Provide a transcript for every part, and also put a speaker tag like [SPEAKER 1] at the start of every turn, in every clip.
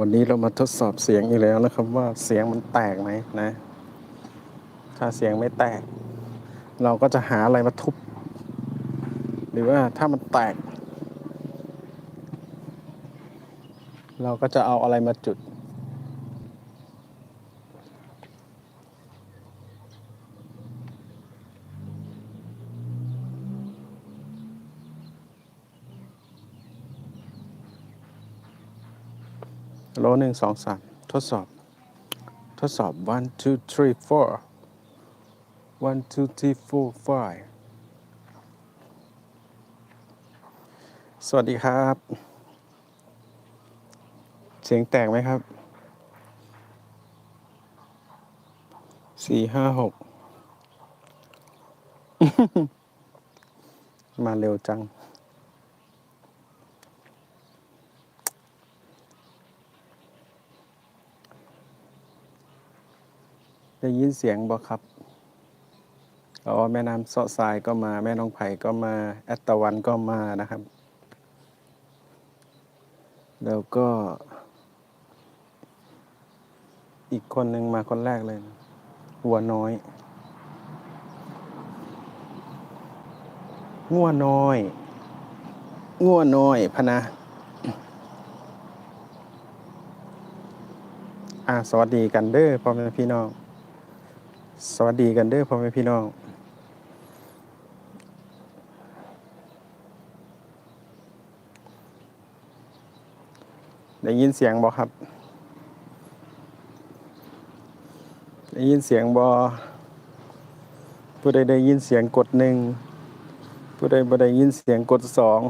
[SPEAKER 1] วันนี้เรามาทดสอบเสียงอีกแล้วนะครับ ว่าเสียงมันแตกไหมนะ ถ้าเสียงไม่แตก เราก็จะหาอะไรมาทุบ หรือว่าถ้ามันแตก เราก็จะเอาอะไรมาจุด โลหนึ่งสองสามทดสอบ ทดสอบ one two three four one two three four five สวัสดีครับ เสียงแตกไหมครับสี่ห้าหกมาเร็วจัง ได้ยินเสียงบ่ครับอ๋อแม่น้ำเสาะทรายก็มา แม่น้องไผ่ก็มา แอตตะวันก็มานะครับ แล้วก็ อีกคนหนึ่งมาคนแรกเลย หัวน้อยงัวน้อยงัวน้อยพนะอ่าสวัสดีกันเด้อพ่อแม่พี่น้อง สวัสดีกันเด้อพ่อแม่พี่น้อง ได้ยินเสียงบอครับ ได้ยินเสียงบอผู้ใดได้ยินเสียงกดหนึ่งผู้ใดบ่ได้ยินเสียงกดสอง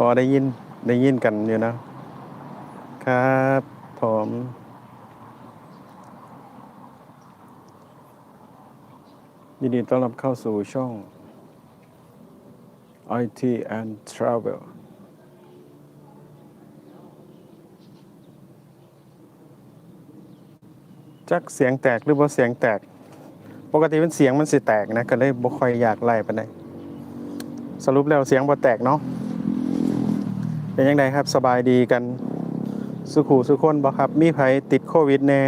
[SPEAKER 1] พอได้ยินได้ยินกันอยู่นะ ครับผมยินดีต้อนรับเข้าสู่ช่อง IT and Travel จักเสียงแตกหรือว่าเสียงแตก ปกติเป็นเสียงมันสิแตกนะ ก็เลยบ่ค่อยอยากไล่ไปานสรุปแล้วเสียงบ่แตกเนาะ เป็นยังไงครับสบายดีกันสุขูสุคนบ่ครับ มีไผติดโควิดแน่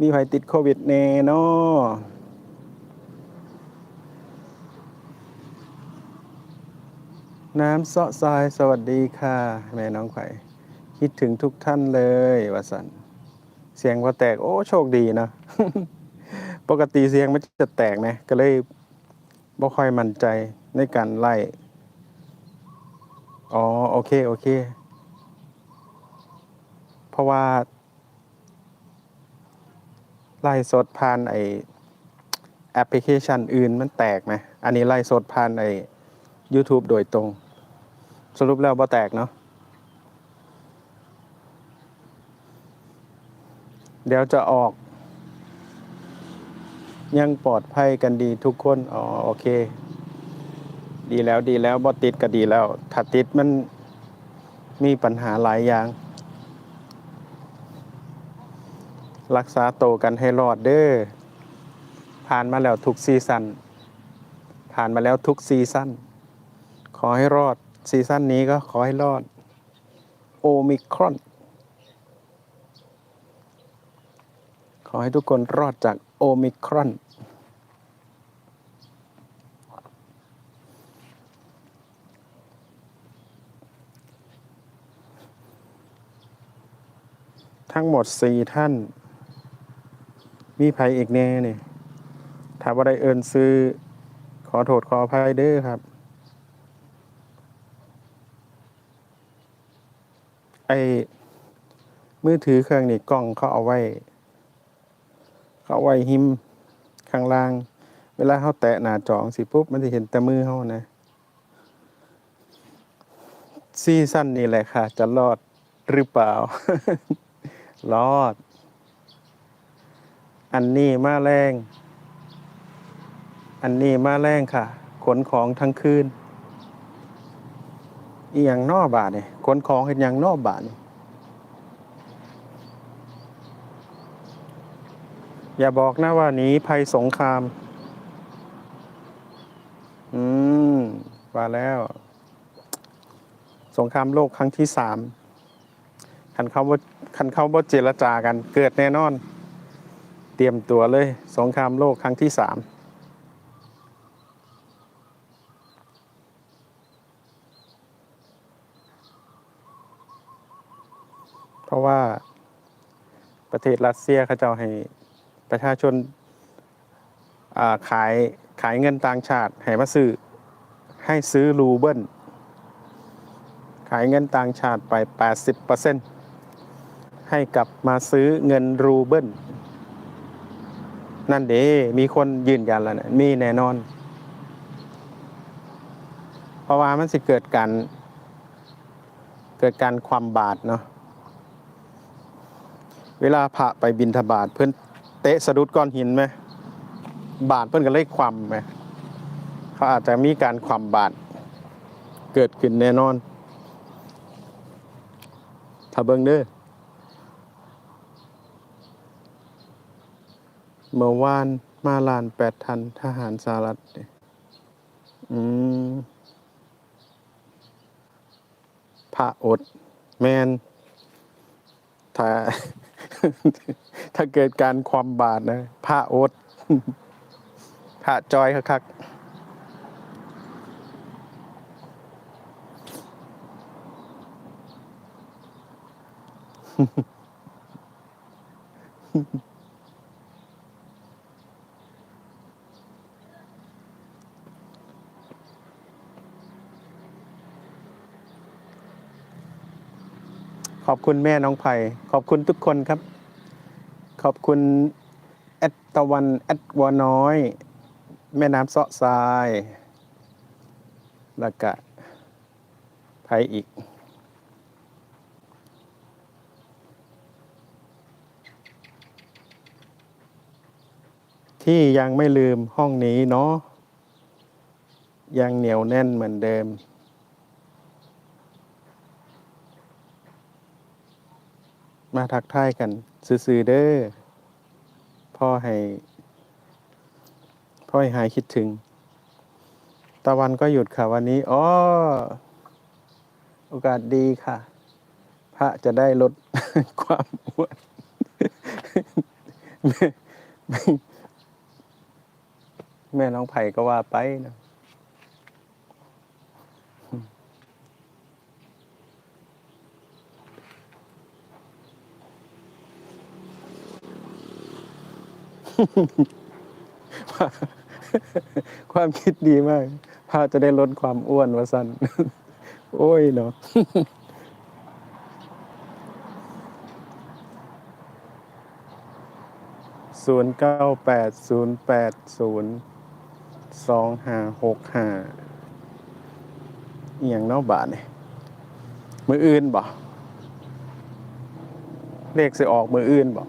[SPEAKER 1] มีไผติดโควิดแน่เนาะน้ำเสาะทรายสวัสดีค่ะ แม่น้องไผ่คิดถึงทุกท่านเลยวสันเสียงว่าแตก โอ้โชคดีเนะ ปกติเสียงมันจะแตกนะ ก็เลยบ่ค่อยมั่นใจในการไล่ อ๋อ โอเค โอเค เพราะว่าไล่สดผ่านไอแอปพลิเคชันอื่นมันแตกไหม อันนี้ไล่สดผ่านไอ YouTube โดยตรง สรุปแล้วบ่แตกเนาะ เดี๋ยวจะออก ยังปลอดภัยกันดีทุกคน อ๋อ โอเค ดีแล้วดีแล้วบ่ติดก็ดีแล้ว ถ้าติดมันมีปัญหาหลายอย่าง รักษาโตกันให้รอดเด้อผ่านมาแล้วทุกซีซั่นผ่านมาแล้วทุกซีซั่นขอให้รอดซีซั่นนี้ก็ขอให้รอด โอมิครอน ขอให้ทุกคนรอดจากโอมิครอน ทั้งหมดสี่ท่าน มีภัยอีกแน่เนี่ยถ้าว่าได้เอินซื้อ ขอโทษขออภัยเด้อครับ ไอมือถือเครื่องนี่กล้องเขาเอาไว้ เขาเอาไว้หิมข้างล่าง เวลาเขาแตะหน้าจองสิปุ๊บ มันจะเห็นแต่มือเขานะซีซั่นนี่แหละค่ะ จะรอดหรือเปล่า รอด อันนี้มาแรง อันนี้มาแรงค่ะ ขนของทั้งคืนอีอย่างนอบาทเนี่ยขนของเห็นอย่างนอบาทเน่อย่าบอกนะว่าหนีภัยสงคราม อืมว่าแล้ว สงครามโลกครั้งที่สาม คันเขาว่าคันเขาบ่เจรจากันเกิดแน่นอน เตรียมตัวเลยสงครามโลกครั้งที่สามเพราะว่าประเทศรัสเซียเขาจ้าให้ประชาชนาขายขายเงินต่างชาติให้มาซื้อให้ซื้อรูเบิลขายเงินต่างชาติไป 80% ให้กลับมาซื้อเงินรูเบิลนั่นเด้มีคนยืนยันแล้วนะมีแน่นอน เพราะว่ามันสิเกิดการเกิดการความบาดเนาะเวลาพระไปบินทบาทเพื่อนเตะสะดุดก้อนหินไหมบาดเพื่อนก็เลยความไหมเขาอาจจะมีการความบาดเกิดขึ้นแน่นอน ถ้าเบิ่งเด้อ เมื่อวานมาลานแปดทันทหารสหรัฐอืมพระอด แมน ถ้า ถ้าเกิดการความบาดนะผ้าโอ๊ตผ้าจอยคักๆข อบคุณแม่น้องไผ่ขอบคุณทุกคนครับ ขอบคุณแอดตะวันแอดวัวน้อย แม่น้ำเซาะทราย แล้วก็ไผ่อีก ที่ยังไม่ลืมห้องนี้เนาะยังเหนียวแน่นเหมือนเดิม มาทักทายกันซื่อๆเด้อพ่อให้พ่อให้หายคิดถึง ตะวันก็หยุดค่ะวันนี้อ๋อโอกาสดีค่ะ พระจะได้ลดความอ้วนแม่แม่แม่น้องไผ่ก็ว่าไปนะ ความคิดดีมากพาจะได้ลดความอ้วนวะสันโอ้ยเนาะศูนย์เก้าแปดศูนย์แปดศูนย์สองห้าหกห้าอหย่างเนอกบาทเนี่ยมืออื่นบ่เลขสิออกมืออื่นบ่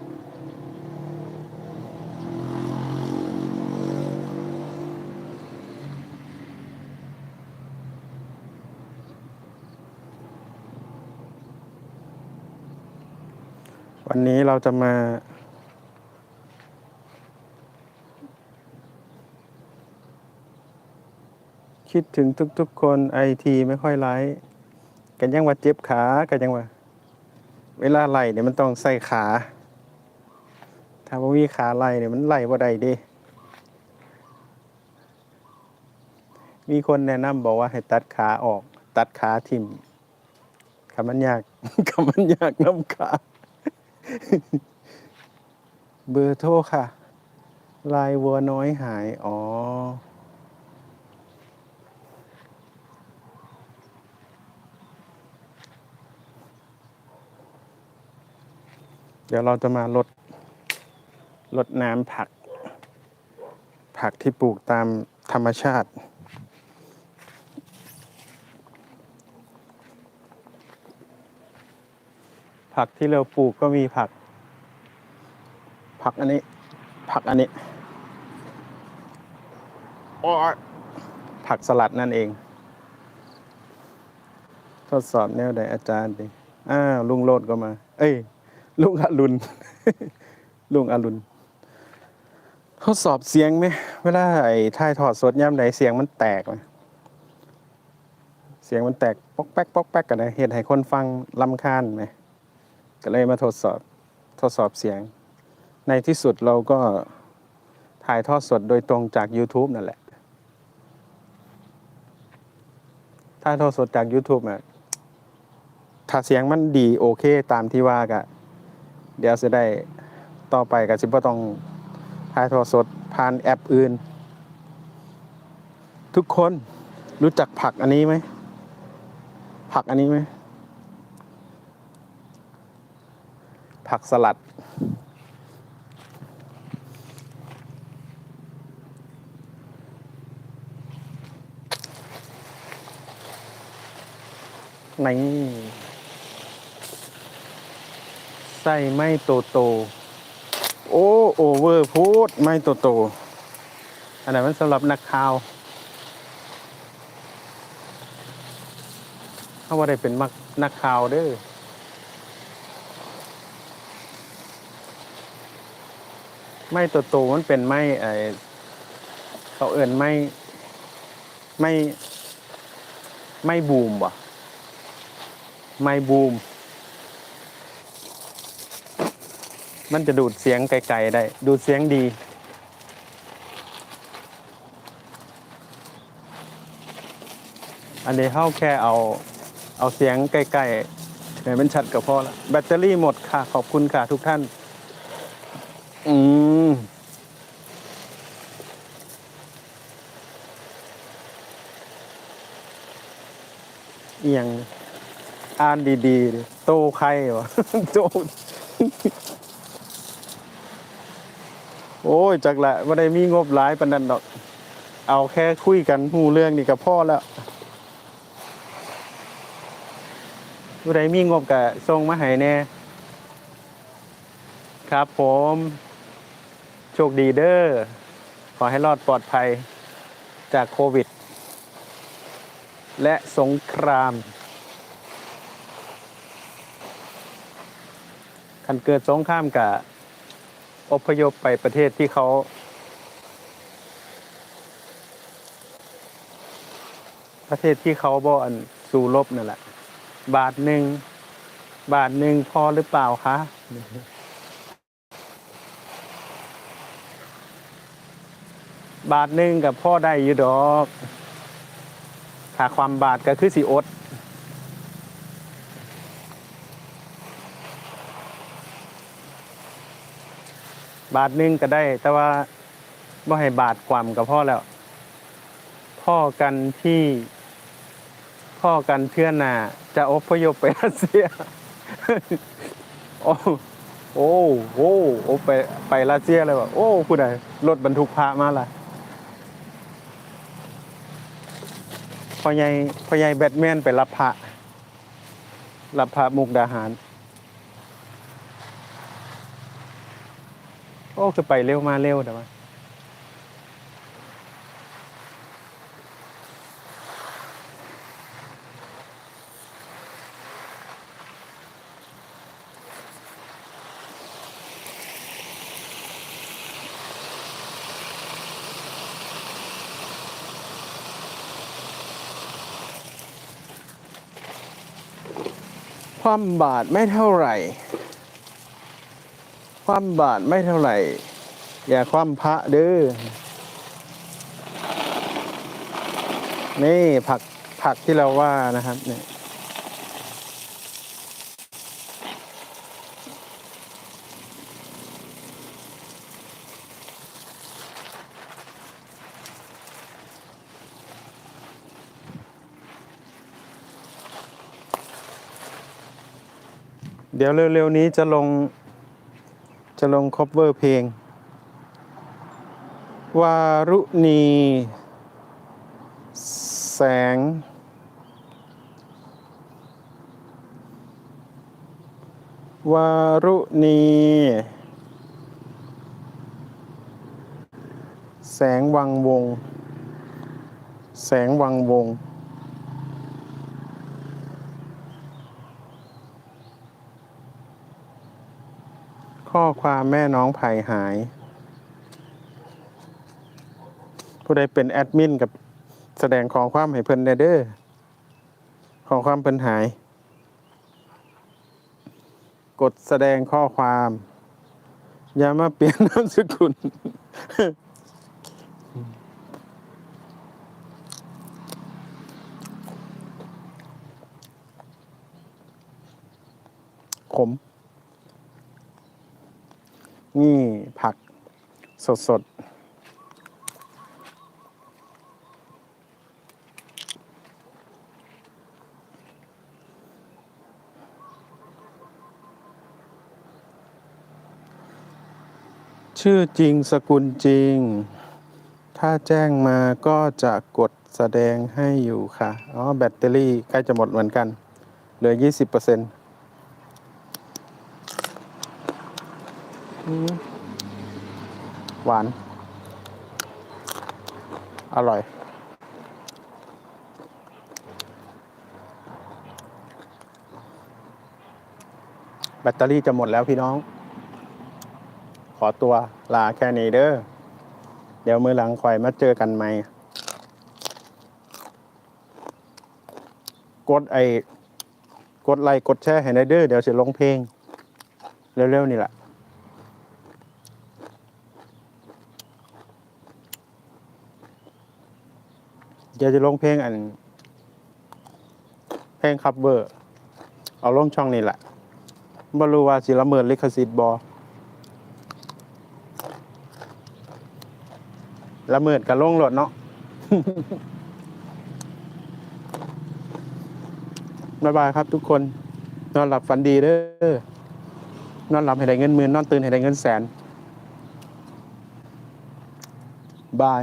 [SPEAKER 1] วันนี้เราจะมา คิดถึงทุกๆคนไอทีไม่ค่อยไลฟ์กันยังว่าเจ็บขากันยังว่า เวลาไล่เนี่ยมันต้องใส่ขา ถ้าว่ามีขาไล่เนี่ยมันไล่บ่ได้ด้มีคนแนะนำบอกว่าให้ตัดขาออก ตัดขาทิ่มคำมันยากคำมันยากน้ำขา เบอร์โทรค่ะ ลายวัวน้อยหาย อ๋อ เดี๋ยวเราจะมาลดลดน้ำผัก ผักที่ปลูกตามธรรมชาติ ผักที่เราปลูกก็มีผัก ผักอันนี้ ผักอันนี้โอ้ยผักสลัดนั่นเอง ทดสอบแนวใดอาจารย์ดิอ้าวลุงโลดก็มา เอ้ย ลุงอรุณ ลุงอรุณ ทดสอบเสียงไหมเวลาไอ้ถ่ายทอดสดย่ำใดเสียงมันแตกไหมเสียงมันแตก ป๊อกแป๊กป๊อกแป๊กกันนะเหตุให้คนฟังลำคาญไหม ก็เลยมาทดสอบทดสอบเสียง ในที่สุดเราก็ถ่ายทอดสดโดยตรงจาก YouTube นั่นแหละถ่ายทอดสดจาก YouTube อะถ้าเสียงมันดีโอเคตามที่ว่ากะเดี๋ยวจะได้ต่อไปก็สิบ่ต้องถ่ายทอดสดผ่านแอปอื่น ทุกคนรู้จักผักอันนี้ไหมผักอันนี้ไหม ผักสลัด นี่ไส้ไม่โตโต โอ้โอเวอร์พูดไม่โตโต อันนั้นมันสำหรับนักข่าวเขาว่าได้เป็นมักนักข่าวเด้อ ไม่โตโตมันเป็นไม่ไอเขาเอื่นไม่ไม่ไม่บูมวะไม่บูม มันจะดูดเสียงไกลๆได้ ดูดเสียงดีอันนี้เข้าแค่เอาเอาเสียงใกล้ๆให้มันชัดก็พอละแบตเตอรี่หมดค่ะ ขอบคุณค่ะทุกท่าน อืม เอียงอ่านดีๆดิโตใครวะโตโอ้ยจักละไม่ได้มีงบหลายปานนั้นดอก เอาแค่คุยกันหูเรื่องนี่กับพ่อแล้วไม่ได้มีงบกะส่งมาให้แน่ ครับผม โชคดีเด้อ ขอให้รอดปลอดภัยจากโควิด และสงครามคันเกิดสงครามกับอพยพไปประเทศที่เขาประเทศที่เขาบ่อนสู้รบนั่นแหละ บาทหนึ่ง บาทหนึ่งพอหรือเปล่าคะบาทหนึ่งกับพ่อได้อยู่ดอก ถ้าความบาทก็คือสิอดบาทหนึงก็ได้ แต่ว่าบ่ให้บาทความกับพ่อแล้ว พ่อกันที่ พ่อกันเพื่อนน่ะจะอพยพไปรัสเซียโอ้โอ้โอ้โอ้ไปไปรัสเซียเลยว่ะโอ้ผู้ใดรถบรรทุกพระมาล่ะ พ่อใหญ่พ่อใหญ่แบทแมนไปรับพระรับพระมุกดาหาร โอ้คือไปเร็วมาเร็วแต่ว่า ความบาดไม่เท่าไหร่ ความบาดไม่เท่าไหร่ อย่าความพระเด้อนี่ผักผักที่เราว่านะครับเนี่ย ดี๋ยวเร็วๆนี้จะลง จะลงคอ v เวอร์เพลง วารุณี แสง วารุณี แสงวังวง แสงวังวง ข้อความแม่น้องไผ่หาย ผู้ใดเป็นแอดมินกับแสดงของความให้เพิ่นได้เด้อของความเพิ่นหาย กดแสดงข้อความ อย่ามาเปลี่ยนนามสกุลขม นี่ผักสดสดชื่อจริงสกุลจริง ถ้าแจ้งมาก็จะกดแสดงให้อยู่ค่ะ อ๋อ แบตเตอรี่ใกล้จะหมดเหมือนกัน เหลือ 20%เปอร์เซ็นต์ หวาน อร่อย แบตเตอรี่จะหมดแล้วพี่น้อง ขอตัวลาแค่นี้เด้อ เดี๋ยวมือหลังคอยมาเจอกันไหมกดไอ้กดไลค์กดแชร์ให้ได้เด้อ เดี๋ยวจะลงเพลง เร็วๆนี่แหละ ดี๋ยวจะลงเพลงอัน เพลงคัฟเวอร์ เอาลงช่องนี่แหละบ่รู้ว่าสิละเมิดลิขสิทธิ์บอละเมิดกับลงรถเนาะบ๊ายบายครับทุกคน นอนหลับฝันดีเด้อนอนหลับให้ได้เงินหมื่นนอนตื่นให้ได้เงินแสนบาย